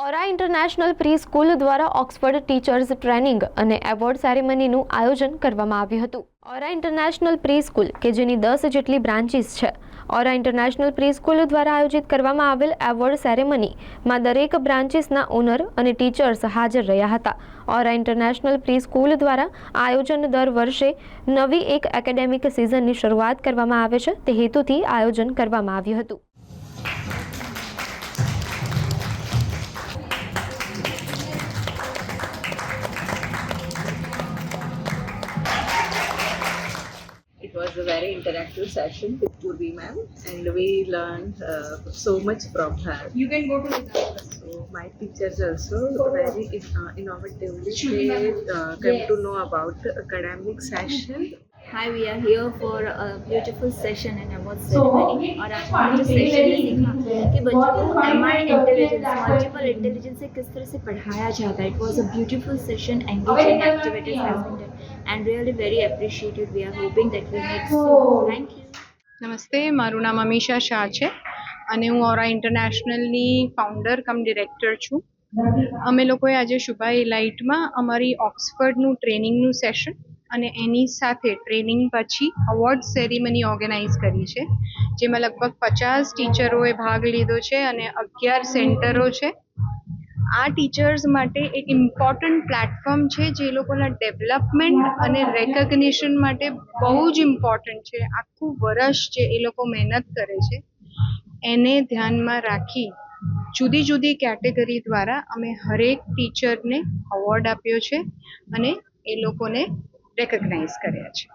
ઓરા international pre school દ્વારા Oxford teachers training અને award સેરેમનીનું આયોજન કરવામાં આવ્યું હતું. ઓરા ઇન્ટરનેશનલ પ્રી સ્કૂલ, કે જેની દસ જેટલી બ્રાન્ચીસ છે, ઓરા ઇન્ટરનેશનલ પ્રી સ્કૂલ દ્વારા આયોજિત કરવામાં આવેલ એવોર્ડ સેરેમનીમાં દરેક બ્રાન્ચીસના ઓનર અને ટીચર્સ હાજર રહ્યા હતા. ઓરા ઇન્ટરનેશનલ પ્રી સ્કૂલ દ્વારા આયોજન દર વર્ષે નવી એક એકેડેમિક સિઝનની શરૂઆત કરવામાં આવે છે. તે હેતુથી આયોજન કરવામાં આવ્યું હતું. It was a very interactive session with Purvi ma'am, and we learned uh, so much from her. You can go to the So my teachers also very uh, innovatively they uh, come to know about the academic session. Hi, we are here for a beautiful session and award ceremony. और आज हमने जो session में सीखा कि बच्चों को M I intelligence multiple intelligence से किस तरह से पढ़ाया जाता है it was a beautiful session engaging activities has been done and really very appreciated we are hoping that we make so thank you નમસ્તે મારું નામ અમીષા શાહ છે અને હું ઓરા ઇન્ટરનેશનલની ફાઉન્ડર કમ ડિરેક્ટર છું અમે લોકોએ આજે શુભા ઇલાઇટમાં અમારી ઓક્સફર્ડનું ટ્રેનિંગનું સેશન અને એની સાથે ટ્રેનિંગ પછી અવોર્ડ સેરેમની ઓર્ગેનાઇઝ કરી છે, જેમાં લગભગ પચાસ ટીચરોએ ભાગ લીધો છે અને અગિયાર સેન્ટરો છે. આ ટીચર્સ માટે એક ઇમ્પોર્ટન્ટ પ્લેટફોર્મ છે જે લોકોના ડેવલપમેન્ટ અને રેકગ્નિશન માટે બહુ જ ઇમ્પોર્ટન્ટ છે. આખું વર્ષ જે એ લોકો મહેનત કરે છે, એને ધ્યાનમાં રાખી જુદી જુદી કેટેગરી દ્વારા અમે હરેક ટીચરને અવોર્ડ આપ્યો છે અને એ લોકોને રેકગ્નાઇઝ કર્યા છે.